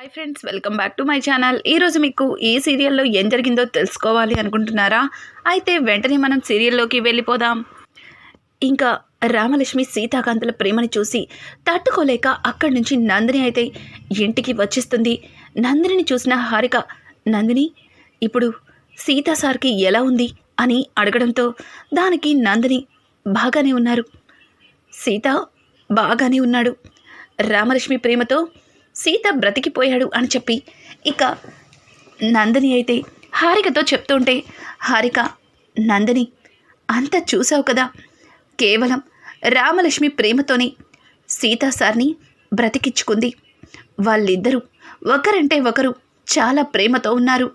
Hi friends welcome back to my channel ఈరోజు మీకు ఈ సీరియల్లో ఏం జరిగిందో తెలుసుకోవాలి అనుకుంటున్నారా? అయితే వెంటనే మనం సీరియల్లోకి వెళ్ళిపోదాం. ఇంకా రామలక్ష్మి సీతాకాంతుల ప్రేమని చూసి తట్టుకోలేక అక్కడి నుంచి నందిని అయితే ఇంటికి వచ్చేస్తుంది. నందిని చూసిన హారిక నందిని ఇప్పుడు సీతా సార్కి ఎలా ఉంది? అని అడగడంతో దానికి నందిని బాగానే ఉన్నారు. సీత బాగానే ఉన్నాడు. రామలక్ష్మి ప్రేమతో సీత బ్రతికిపోయాడు అని చెప్పి ఇక నందిని అయితే హారికతో చెప్తుంటే హారిక నందిని అంత చూసావు కదా కేవలం రామలక్ష్మి ప్రేమతోనే సీతా సార్ని బ్రతికించుకుంది. వాళ్ళిద్దరూ ఒకరంటే ఒకరు చాలా ప్రేమతో ఉన్నారు.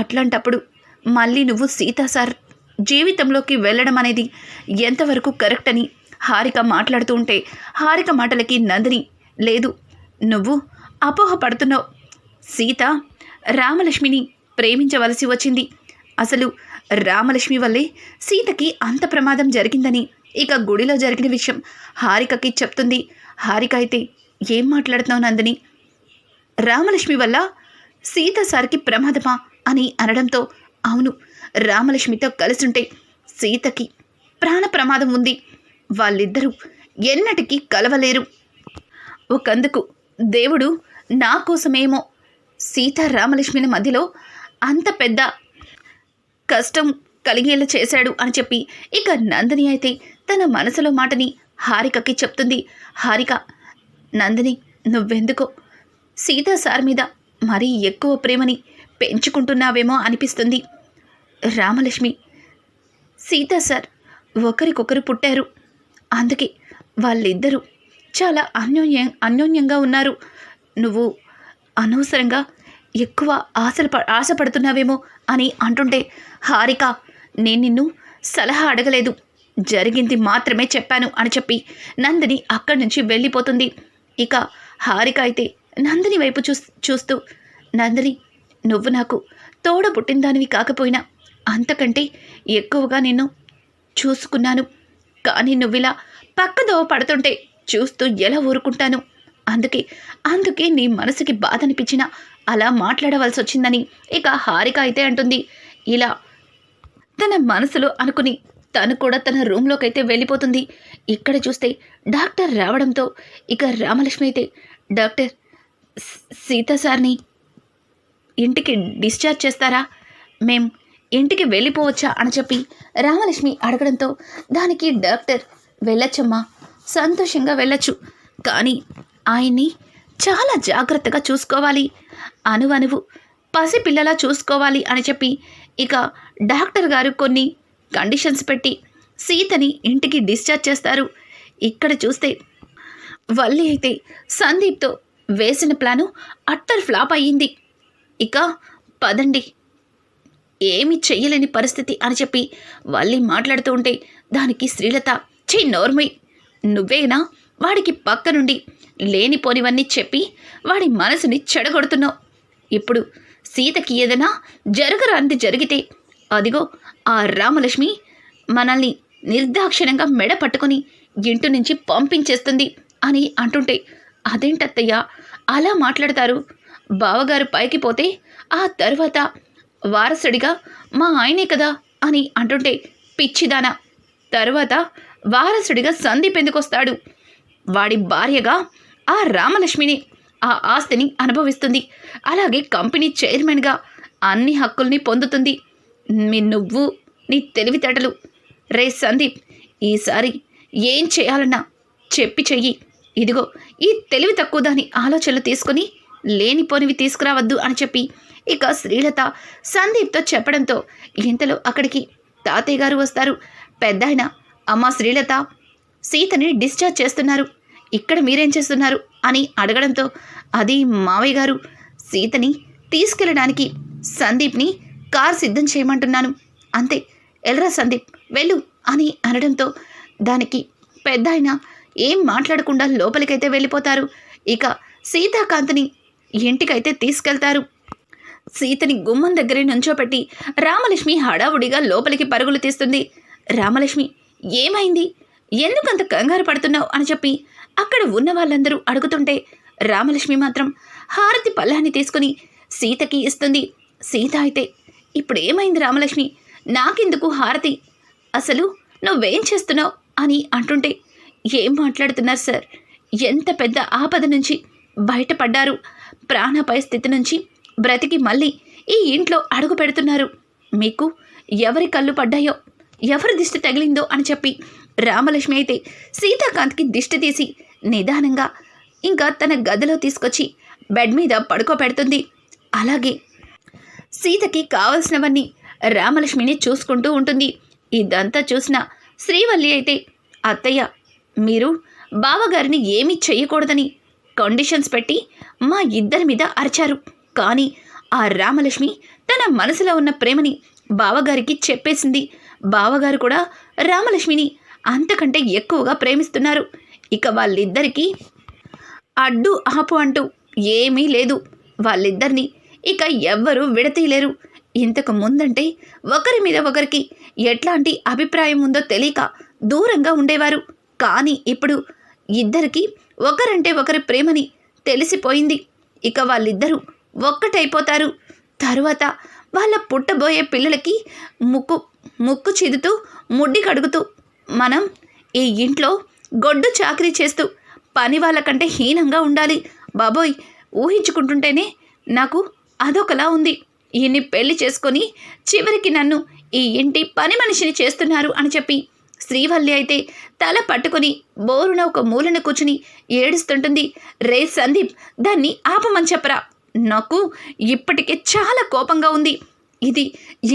అట్లాంటప్పుడు మళ్ళీ నువ్వు సీతా సార్ జీవితంలోకి వెళ్ళడం అనేది ఎంతవరకు కరెక్ట్ అని హారిక మాట్లాడుతూ ఉంటే హారిక మాటలకి నందిని లేదు నువ్వు అపోహ పడుతున్నావు సీత రామలక్ష్మిని ప్రేమించవలసి వచ్చింది. అసలు రామలక్ష్మి వల్లే సీతకి అంత ప్రమాదం జరిగిందని ఇక గుడిలో జరిగిన విషయం హారికకి చెప్తుంది. హారిక అయితే ఏం మాట్లాడుతున్నావు నందిని? రామలక్ష్మి వల్ల సీత సార్కి ప్రమాదమా అని అనడంతో అవును రామలక్ష్మితో కలిసుంటే సీతకి ప్రాణ ప్రమాదం ఉంది. వాళ్ళిద్దరూ ఎన్నటికీ కలవలేరు. ఒకందుకు దేవుడు నా కోసమేమో సీతారామలక్ష్మిల మధ్యలో అంత పెద్ద కష్టం కలిగేలా చేశాడు అని చెప్పి ఇక నందిని అయితే తన మనసులో మాటని హారికకి చెప్తుంది. హారిక నందిని నువ్వెందుకో? సీతా సార్ మీద మరీ ఎక్కువ ప్రేమని పెంచుకుంటున్నావేమో అనిపిస్తుంది. రామలక్ష్మి సీతా సార్ ఒకరికొకరు పుట్టారు. అందుకే వాళ్ళిద్దరూ చాలా అన్యోన్య అన్యోన్యంగా ఉన్నారు. నువ్వు అనవసరంగా ఎక్కువ ఆశలు ఆశపడుతున్నావేమో అని అంటుంటే హారిక నేను నిన్ను సలహా అడగలేదు. జరిగింది మాత్రమే చెప్పాను అని చెప్పి నందిని అక్కడి నుంచి వెళ్ళిపోతుంది. ఇక హారిక అయితే నందిని వైపు చూ చూస్తూ నందిని నువ్వు నాకు తోడ పుట్టిందానివి కాకపోయినా అంతకంటే ఎక్కువగా నిన్ను చూసుకున్నాను. కానీ నువ్విలా పక్కదో పడుతుంటే చూస్తూ ఎలా ఊరుకుంటాను? అందుకే అందుకే నీ మనసుకి బాధ అనిపించినా అలా మాట్లాడవలసి వచ్చిందని ఇక హారిక అయితే అంటుంది. ఇలా తన మనసులో అనుకుని తను కూడా తన రూమ్లోకి అయితే వెళ్ళిపోతుంది. ఇక్కడ చూస్తే డాక్టర్ రావడంతో ఇక రామలక్ష్మి అయితే డాక్టర్ సీత సీతా సార్ని ఇంటికి డిశ్చార్జ్ చేస్తారా? మేం ఇంటికి వెళ్ళిపోవచ్చా? అని చెప్పి రామలక్ష్మి అడగడంతో దానికి డాక్టర్ వెళ్ళొచ్చమ్మా సంతోషంగా వెళ్ళొచ్చు. కానీ ఆయన్ని చాలా జాగ్రత్తగా చూసుకోవాలి. అనువనువు పసిపిల్లలా చూసుకోవాలి అని చెప్పి ఇక డాక్టర్ గారు కొన్ని కండిషన్స్ పెట్టి సీతని ఇంటికి డిశ్చార్జ్ చేస్తారు. ఇక్కడ చూస్తే వల్లి అయితే సందీప్తో వేసిన ప్లాను అట్టర్ ఫ్లాప్ అయ్యింది. ఇక పదండి. ఏమి చెయ్యలేని పరిస్థితి అని చెప్పి వల్లి మాట్లాడుతూ ఉంటే దానికి శ్రీలత చి నోర్మై. నువ్వేనా వాడికి పక్క నుండి లేనిపోనివన్నీ చెప్పి వాడి మనసుని చెడగొడుతున్నావు. ఇప్పుడు సీతకి ఏదైనా జరగరాంది జరిగితే అదిగో ఆ రామలక్ష్మి మనల్ని నిర్దాక్షిణ్యంగా మెడ పట్టుకొని ఇంటి నుంచి పంపించేస్తుంది అని అంటుంటే అదేంటత్తయ్య? అలా మాట్లాడతారు. బావగారు పైకి పోతే ఆ తర్వాత వారసుడిగా మా ఆయనే కదా అని అంటుంటే పిచ్చిదానా! తర్వాత వారసుడిగా సందీప్ ఎందుకొస్తాడు? వాడి భార్యగా ఆ రామలక్ష్మిని ఆ ఆస్తిని అనుభవిస్తుంది. అలాగే కంపెనీ చైర్మన్గా అన్ని హక్కుల్ని పొందుతుంది. మీ నువ్వు నీ తెలివితేటలు. రే సందీప్ ఈసారి ఏం చేయాలన్నా చెప్పి చెయ్యి. ఇదిగో ఈ తెలివి తక్కువ దాని ఆలోచనలు తీసుకొని లేనిపోనివి తీసుకురావద్దు అని చెప్పి ఇక శ్రీలత సందీప్తో చెప్పడంతో ఇంతలో అక్కడికి తాతయ్య గారు వస్తారు. పెద్ద అమ్మ శ్రీలత సీతని డిశ్చార్జ్ చేస్తున్నారు. ఇక్కడ మీరేం చేస్తున్నారు? అని అడగడంతో అది మావయ్య గారు సీతని తీసుకెళ్ళడానికి సందీప్ని కార్ సిద్ధం చేయమంటున్నాను. అంతే ఎల్రా సందీప్ వెళ్ళు అని అనడంతో దానికి పెద్ద ఆయన ఏం మాట్లాడకుండా లోపలికైతే వెళ్ళిపోతారు. ఇక సీతాకాంత్ని ఇంటికైతే తీసుకెళ్తారు. సీతని గుమ్మం దగ్గరే నుంచోపెట్టి రామలక్ష్మి హడావుడిగా లోపలికి పరుగులు తీస్తుంది. రామలక్ష్మి ఏమైంది? ఎందుకంత కంగారు పడుతున్నావు? అని చెప్పి అక్కడ ఉన్న వాళ్ళందరూ అడుగుతుంటే రామలక్ష్మి మాత్రం హారతి పళ్ళాన్ని తీసుకుని సీతకి ఇస్తుంది. సీత అయితే ఇప్పుడు ఏమైంది రామలక్ష్మి? నాకెందుకు హారతి? అసలు నువ్వేం చేస్తున్నావు? అని అంటుంటే ఏం మాట్లాడుతున్నారు సార్? ఎంత పెద్ద ఆపద నుంచి బయటపడ్డారు. ప్రాణపై స్థితి నుంచి బ్రతికి మళ్ళీ ఈ ఇంట్లో అడుగు పెడుతున్నారు. మీకు ఎవరి కళ్ళు పడ్డాయో ఎవరి దిష్టి తగిలిందో అని చెప్పి రామలక్ష్మి అయితే సీతాకాంత్కి దిష్టి తీసి నిదానంగా ఇంకా తన గదిలో తీసుకొచ్చి బెడ్ మీద పడుకోబెడుతుంది. అలాగే సీతకి కావలసినవన్నీ రామలక్ష్మిని చూసుకుంటూ ఉంటుంది. ఇదంతా చూసిన శ్రీవల్లి అయితే అత్తయ్య మీరు బావగారిని ఏమీ చేయకూడదని కండిషన్స్ పెట్టి మా ఇద్దరి మీద అరిచారు. కానీ ఆ రామలక్ష్మి తన మనసులో ఉన్న ప్రేమని బావగారికి చెప్పేసింది. బావగారు కూడా రామలక్ష్మిని అంతకంటే ఎక్కువగా ప్రేమిస్తున్నారు. ఇక వాళ్ళిద్దరికీ అడ్డు ఆపు అంటూ ఏమీ లేదు. వాళ్ళిద్దరిని ఇక ఎవ్వరూ విడతీయలేరు. ఇంతకు ముందంటే ఒకరి మీద ఒకరికి ఎట్లాంటి అభిప్రాయం ఉందో తెలియక దూరంగా ఉండేవారు. కానీ ఇప్పుడు ఇద్దరికి ఒకరంటే ఒకరి ప్రేమని తెలిసిపోయింది. ఇక వాళ్ళిద్దరూ ఒక్కటైపోతారు. తరువాత వాళ్ళ పుట్టబోయే పిల్లలకి ముక్కు ముక్కు చిదుతూ ముడ్డి కడుగుతూ మనం ఈ ఇంట్లో గొడ్డు చాకరీ చేస్తూ పని వాళ్ళకంటే హీనంగా ఉండాలి. బాబోయ్ ఊహించుకుంటుంటేనే నాకు అదొకలా ఉంది. ఈయన్ని పెళ్ళి చేసుకొని చివరికి నన్ను ఈ ఇంటి పని మనిషిని చేస్తున్నారు అని చెప్పి శ్రీవల్లి అయితే తల పట్టుకొని బోరున ఒక మూలన కూర్చుని ఏడుస్తుంటుంది. రే సందీప్ దాన్ని ఆపమని చెప్పరా? నాకు ఇప్పటికే చాలా కోపంగా ఉంది. ఇది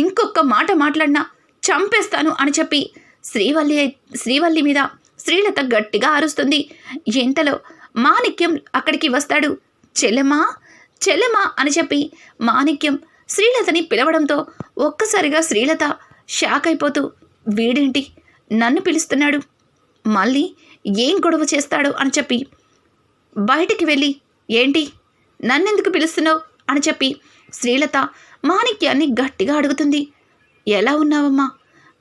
ఇంకొక మాట మాట్లాడినా చంపేస్తాను అని చెప్పి శ్రీవల్లి శ్రీవల్లి మీద శ్రీలత గట్టిగా అరుస్తుంది. ఇంతలో మాణిక్యం అక్కడికి వస్తాడు. చెలమా చెలమా అని చెప్పి మాణిక్యం శ్రీలతని పిలవడంతో ఒక్కసారిగా శ్రీలత షాక్ అయిపోతూ వీడేంటి? నన్ను పిలుస్తున్నాడు. మళ్ళీ ఏం గొడవ చేస్తాడు? అని చెప్పి బయటికి వెళ్ళి ఏంటి? నన్నెందుకు పిలుస్తున్నావు? అని చెప్పి శ్రీలత మాణిక్యాన్ని గట్టిగా అడుగుతుంది. ఎలా ఉన్నావమ్మా?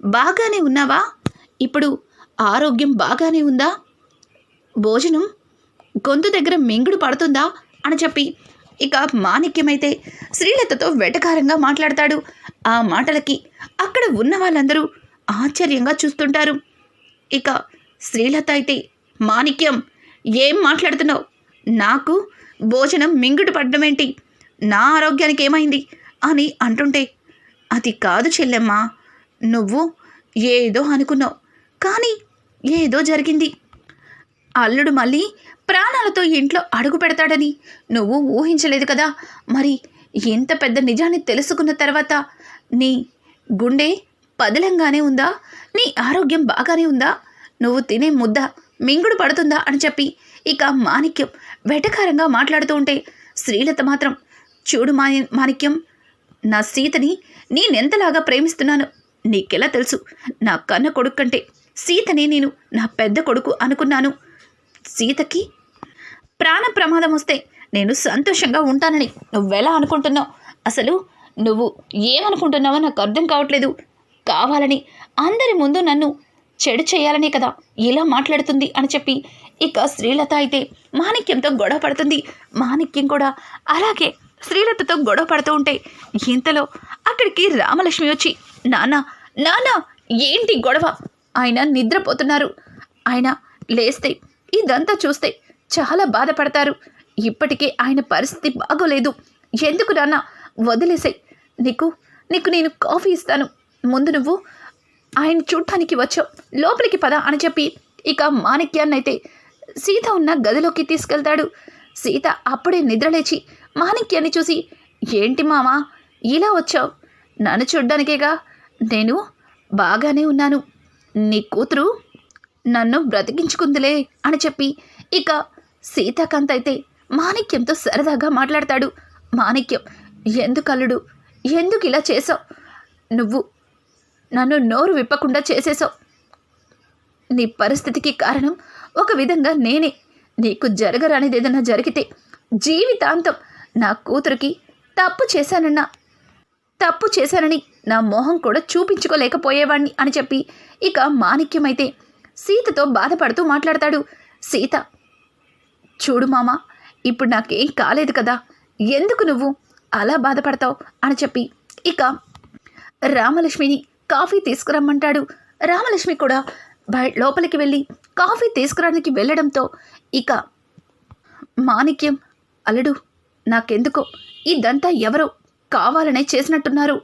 బాగానే ఉన్నావా? ఇప్పుడు ఆరోగ్యం బాగానే ఉందా? భోజనం గొంతు దగ్గర మింగుడు పడుతుందా? అని చెప్పి ఇక మాణిక్యమైతే శ్రీలతతో వెటకారంగా మాట్లాడతాడు. ఆ మాటలకి అక్కడ ఉన్న వాళ్ళందరూ ఆశ్చర్యంగా చూస్తుంటారు. ఇక శ్రీలత అయితే మాణిక్యం ఏం మాట్లాడుతున్నావు? నాకు భోజనం మింగుడు పడడం ఏంటి నా ఆరోగ్యానికి ఏమైంది? అని అంటుంటే అది కాదు చెల్లెమ్మా. నువ్వు ఏదో అనుకున్నావు. కానీ ఏదో జరిగింది. అల్లుడు మళ్ళీ ప్రాణాలతో ఇంట్లో అడుగు పెడతాడని నువ్వు ఊహించలేదు కదా. మరి ఇంత పెద్ద నిజాన్ని తెలుసుకున్న తర్వాత నీ గుండె పదిలంగానే ఉందా? నీ ఆరోగ్యం బాగానే ఉందా? నువ్వు తినే ముద్ద మింగుడు పడుతుందా అని చెప్పి ఇక మాణిక్యం వెటకారంగా మాట్లాడుతూ ఉంటే శ్రీలత మాత్రం చూడు మాణి మాణిక్యం నా సీతని నేనెంతలాగా ప్రేమిస్తున్నాను నీకెలా తెలుసు? నా కన్న కొడుకు కంటే సీతనే నేను నా పెద్ద కొడుకు అనుకున్నాను. సీతకి ప్రాణ ప్రమాదం వస్తే నేను సంతోషంగా ఉంటానని నువ్వెలా అనుకుంటున్నావు? అసలు నువ్వు ఏమనుకుంటున్నావో నాకు అర్థం కావట్లేదు. కావాలని అందరి ముందు నన్ను చెడు చేయాలనే కదా ఇలా మాట్లాడుతుంది అని చెప్పి ఇక శ్రీలత అయితే మాణిక్యంతో గొడవ పడుతుంది. మాణిక్యం కూడా అలాగే శ్రీలతతో గొడవ పడుతూ ఉంటే ఇంతలో అక్కడికి రామలక్ష్మి వచ్చి నాన్న నాన్న ఏంటి గొడవ? ఆయన నిద్రపోతున్నారు. ఆయన లేస్తే ఇదంతా చూస్తే చాలా బాధపడతారు. ఇప్పటికే ఆయన పరిస్థితి బాగోలేదు. ఎందుకు నాన్న? వదిలేసాయి. నీకు నీకు నేను కాఫీ ఇస్తాను. ముందు నువ్వు ఆయన చూడటానికి వచ్చావు. లోపలికి పద అని చెప్పి ఇక మాణిక్యాన్ని అయితే సీత ఉన్న గదిలోకి తీసుకెళ్తాడు. సీత అప్పుడే నిద్రలేచి మాణిక్యాన్ని చూసి ఏంటి మామా ఇలా వచ్చావు? నన్ను చూడ్డానికేగా? నేను బాగానే ఉన్నాను. నీ కూతురు నన్ను బ్రతికించుకుందిలే అని చెప్పి ఇక సీతాకాంత్ అయితే మాణిక్యంతో సరదాగా మాట్లాడతాడు. మాణిక్యం ఎందుకల్లుడు? ఎందుకు ఇలా చేసావు నువ్వు నన్ను నోరు విప్పకుండా చేసేసావు నీ పరిస్థితికి కారణం ఒక విధంగా నేనే. నీకు జరగరానిది ఏదైనా జరిగితే జీవితాంతం నా కూతురికి తప్పు చేశానన్నా తప్పు చేశానని నా మొహం కూడా చూపించుకోలేకపోయేవాణ్ణి అని చెప్పి ఇక మాణిక్యమైతే సీతతో బాధపడుతూ మాట్లాడతాడు. సీత చూడు మామ ఇప్పుడు నాకేం కాలేదు కదా ఎందుకు నువ్వు అలా బాధపడతావు? అని చెప్పి ఇక రామలక్ష్మిని కాఫీ తీసుకురమ్మంటాడు. రామలక్ష్మి కూడా లోపలికి వెళ్ళి కాఫీ తీసుకురానికి వెళ్ళడంతో ఇక మాణిక్యం అలడు నాకెందుకో? ఇదంతా ఎవరో కావాలనే చేసినట్టున్నారు.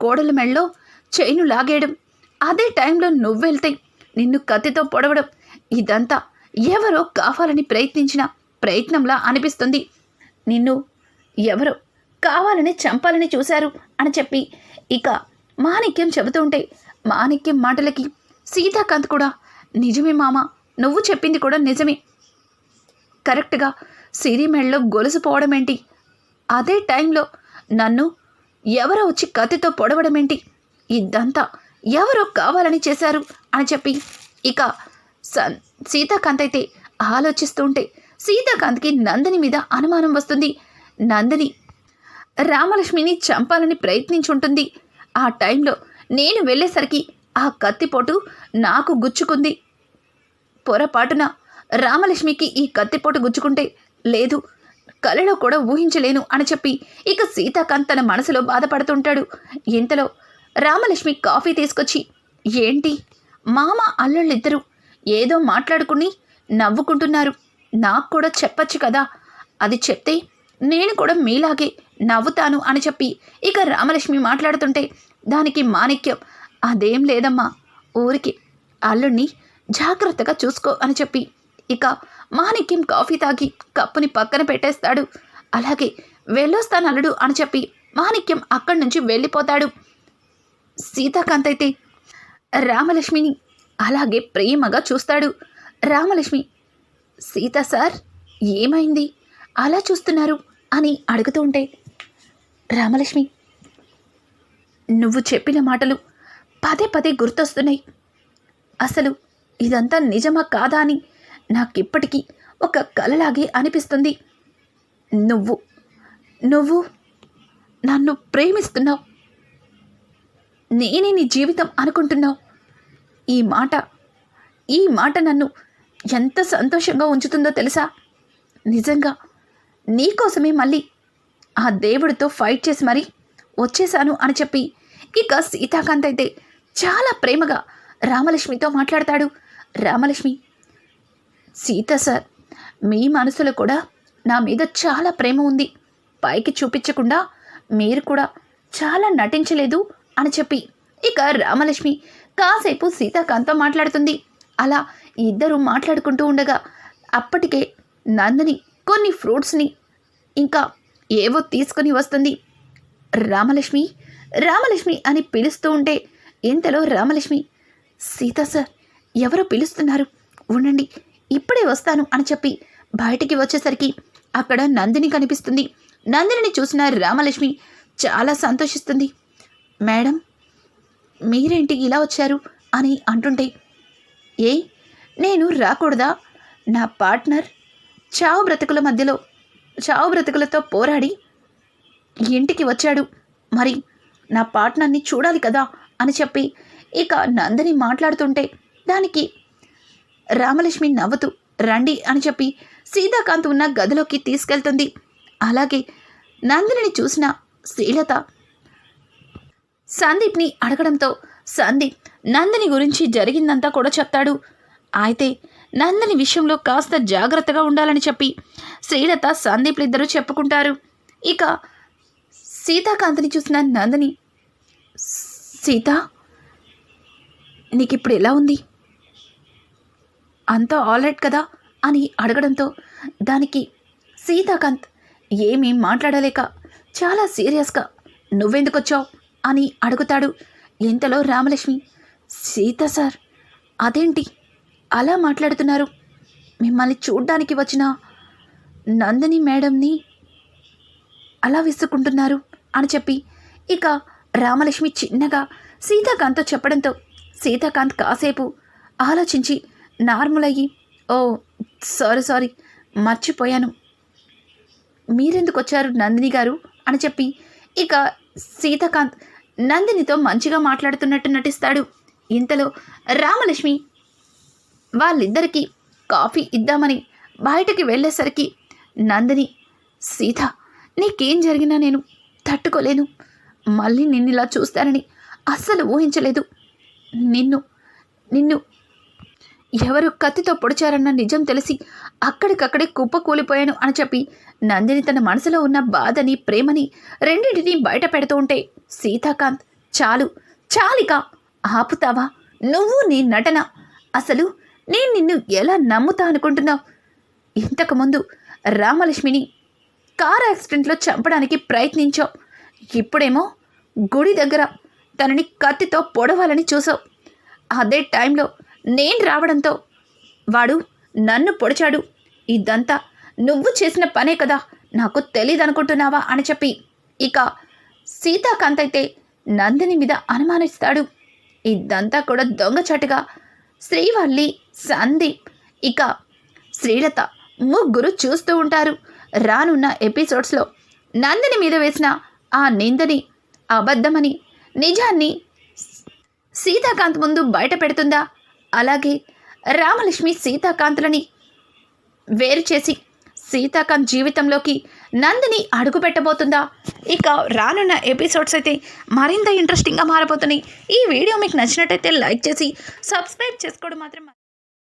కోడల మెళ్ళలో చైను లాగేయడం. అదే టైంలో నువ్వెళ్తే నిన్ను కత్తితో పొడవడం. ఇదంతా ఎవరో కావాలని ప్రయత్నించిన ప్రయత్నంలా అనిపిస్తుంది. నిన్ను ఎవరో కావాలని చంపాలని చూశారు అని చెప్పి ఇక మాణిక్యం చెబుతుంటే మాణిక్యం మాటలకి సీతాకాంత్ కూడా నిజమే మామ నువ్వు చెప్పింది కూడా నిజమే. కరెక్ట్గా సిరి మెళ్ళలో గొలుసు పోవడం ఏంటి అదే టైంలో నన్ను ఎవరో వచ్చి కత్తితో పొడవడం ఏంటి ఇదంతా ఎవరో కావాలని చేశారు అని చెప్పి ఇక సన్ సీతాకాంత్ అయితే ఆలోచిస్తుంటే సీతాకాంత్కి నందిని మీద అనుమానం వస్తుంది. నందిని రామలక్ష్మిని చంపాలని ప్రయత్నించుంటుంది. ఆ టైంలో నేను వెళ్ళేసరికి ఆ కత్తిపోటు నాకు గుచ్చుకుంది. పొరపాటున రామలక్ష్మికి ఈ కత్తిపోటు గుచ్చుకుంటే లేదు. కలలో కూడా ఊహించలేను అని చెప్పి ఇక సీతాకాంత్ తన మనసులో బాధపడుతుంటాడు. ఇంతలో రామలక్ష్మి కాఫీ తీసుకొచ్చి ఏంటి? మామ అల్లుళ్ళిద్దరూ ఏదో మాట్లాడుకుని నవ్వుకుంటున్నారు. నాకు కూడా చెప్పచ్చు కదా. అది చెప్తే నేను కూడా మీలాగే నవ్వుతాను అని చెప్పి ఇక రామలక్ష్మి మాట్లాడుతుంటే దానికి మాణిక్యం అదేం లేదమ్మా. ఊరికి అల్లుణ్ణి జాగ్రత్తగా చూసుకో అని చెప్పి. ఇక మాణిక్యం కాఫీ తాగి కప్పుని పక్కన పెట్టేస్తాడు. అలాగే వెళ్ళొస్తాను అల్లుడు అని చెప్పి మాణిక్యం అక్కడి నుంచి వెళ్ళిపోతాడు. సీతాకాంత్ అయితే రామలక్ష్మిని అలాగే ప్రేమగా చూస్తాడు. రామలక్ష్మి సీత సార్ ఏమైంది? అలా చూస్తున్నారు? అని అడుగుతూ ఉంటే రామలక్ష్మి నువ్వు చెప్పిన మాటలు పదే పదే గుర్తొస్తున్నాయి. అసలు ఇదంతా నిజమా కాదా అని నాకిప్పటికీ ఒక కలలాగే అనిపిస్తుంది. నువ్వు నువ్వు నన్ను ప్రేమిస్తున్నావు. నేనే నీ జీవితం అనుకుంటున్నావు. ఈ మాట ఈ మాట నన్ను ఎంత సంతోషంగా ఉంచుతుందో తెలుసా? నిజంగా నీకోసమే మళ్ళీ ఆ దేవుడితో ఫైట్ చేసి మరీ వచ్చేశాను అని చెప్పి ఇక సీతాకాంత్ అయితే చాలా ప్రేమగా రామలక్ష్మితో మాట్లాడతాడు. రామలక్ష్మి సీత సార్ మీ మనసులో కూడా నా మీద చాలా ప్రేమ ఉంది. పైకి చూపించకుండా మీరు కూడా చాలా నటించలేదు అని చెప్పి ఇక రామలక్ష్మి కాసేపు సీతాకాంత్తో మాట్లాడుతుంది. అలా ఇద్దరు మాట్లాడుకుంటూ ఉండగా అప్పటికే నందిని కొన్ని ఫ్రూట్స్ని ఇంకా ఏవో తీసుకొని వస్తుంది. రామలక్ష్మి రామలక్ష్మి అని పిలుస్తూ ఉంటే ఇంతలో రామలక్ష్మి సీత సార్ ఎవరో పిలుస్తున్నారు? ఉండండి ఇప్పుడే వస్తాను అని చెప్పి బయటికి వచ్చేసరికి అక్కడ నందిని కనిపిస్తుంది. నందిని చూసిన రామలక్ష్మి చాలా సంతోషిస్తుంది. మేడం మీరేంటి ఇలా వచ్చారు? అని అంటుంటే ఏ నేను రాకూడదా? నా పార్ట్నర్ చావు బ్రతుకుల మధ్యలో చావు బ్రతుకులతో పోరాడి ఇంటికి వచ్చాడు. మరి నా పార్ట్నర్ని చూడాలి కదా అని చెప్పి ఇక నందిని మాట్లాడుతుంటే దానికి రామలక్ష్మి నవ్వుతూ రండి అని చెప్పి సీతాకాంత్ ఉన్న గదిలోకి తీసుకెళ్తుంది. అలాగే నందిని చూసిన శ్రీలత సందీప్ని అడగడంతో సందీప్ నందిని గురించి జరిగిందంతా కూడా చెప్తాడు. అయితే నందిని విషయంలో కాస్త జాగ్రత్తగా ఉండాలని చెప్పి శ్రీలత సందీప్లు ఇద్దరూ చెప్పుకుంటారు. ఇక సీతాకాంత్ని చూసిన నందిని సీత నీకు ఇప్పుడు ఎలా ఉంది? అంతా ఆల్రైట్ కదా? అని అడగడంతో దానికి సీతాకాంత్ ఏమీ మాట్లాడలేక చాలా సీరియస్గా నువ్వెందుకు వచ్చావు అని అడుగుతాడు ఇంతలో రామలక్ష్మి. సీత సార్ అదేంటి? అలా మాట్లాడుతున్నారు. మిమ్మల్ని చూడ్డానికి వచ్చిన నందిని మేడంని అలా విసుకుంటున్నారు అని చెప్పి ఇక రామలక్ష్మి చిన్నగా సీతాకాంత్తో చెప్పడంతో సీతాకాంత్ కాసేపు ఆలోచించి నార్మల్ అయ్యి ఓ సారీ సారీ మర్చిపోయాను. మీరెందుకు వచ్చారు నందిని గారు? అని చెప్పి ఇక సీతాకాంత్ నందినితో మంచిగా మాట్లాడుతున్నట్టు నటిస్తాడు. ఇంతలో రామలక్ష్మి వాళ్ళిద్దరికీ కాఫీ ఇద్దామని బయటకి వెళ్ళేసరికి నందిని సీత నీకేం జరిగినా నేను తట్టుకోలేను. మళ్ళీ నిన్ను ఇలా చూస్తానని అస్సలు ఊహించలేదు. నిన్ను నిన్ను ఎవరు కత్తితో పొడిచారన్న నిజం తెలిసి అక్కడికక్కడే కుప్పకూలిపోయాను అని చెప్పి నందిని తన మనసులో ఉన్న బాధని ప్రేమని రెండింటినీ బయట పెడుతూ ఉంటే సీతాకాంత్ చాలు చాలిక ఆపుతావా? నువ్వు నీ నటన అసలు నేను నిన్ను ఎలా నమ్ముతా అనుకుంటున్నావు ఇంతకుముందు రామలక్ష్మిని కార్ యాక్సిడెంట్లో చంపడానికి ప్రయత్నించావు ఇప్పుడేమో గుడి దగ్గర తనని కత్తితో పొడవాలని చూసావు అదే టైంలో నేను రావడంతో వాడు నన్ను పొడిచాడు. ఇదంతా నువ్వు చేసిన పనే కదా నాకు తెలియదు అనుకుంటున్నావా అని చెప్పి ఇక సీతాకాంత్ అయితే నందిని మీద అనుమానిస్తాడు. ఇదంతా కూడా దొంగచాటుగా. శ్రీవల్లి సందీప్ ఇక శ్రీలత ముగ్గురు చూస్తూ ఉంటారు. రానున్న ఎపిసోడ్స్లో నందిని మీద వేసిన ఆ నిందని అబద్ధమని నిజాన్ని సీతాకాంత్ ముందు బయట పెడుతుందా? అలాగే రామలక్ష్మి సీతాకాంత్లని వేరు చేసి సీతాకాంత్ జీవితంలోకి నందిని అడుగు పెట్టబోతుందా? ఇక రానున్న ఎపిసోడ్స్ అయితే మరింత ఇంట్రెస్టింగ్గా మారబోతున్నాయి. ఈ వీడియో మీకు నచ్చినట్టయితే లైక్ చేసి సబ్స్క్రైబ్ చేసుకోవడం మాత్రం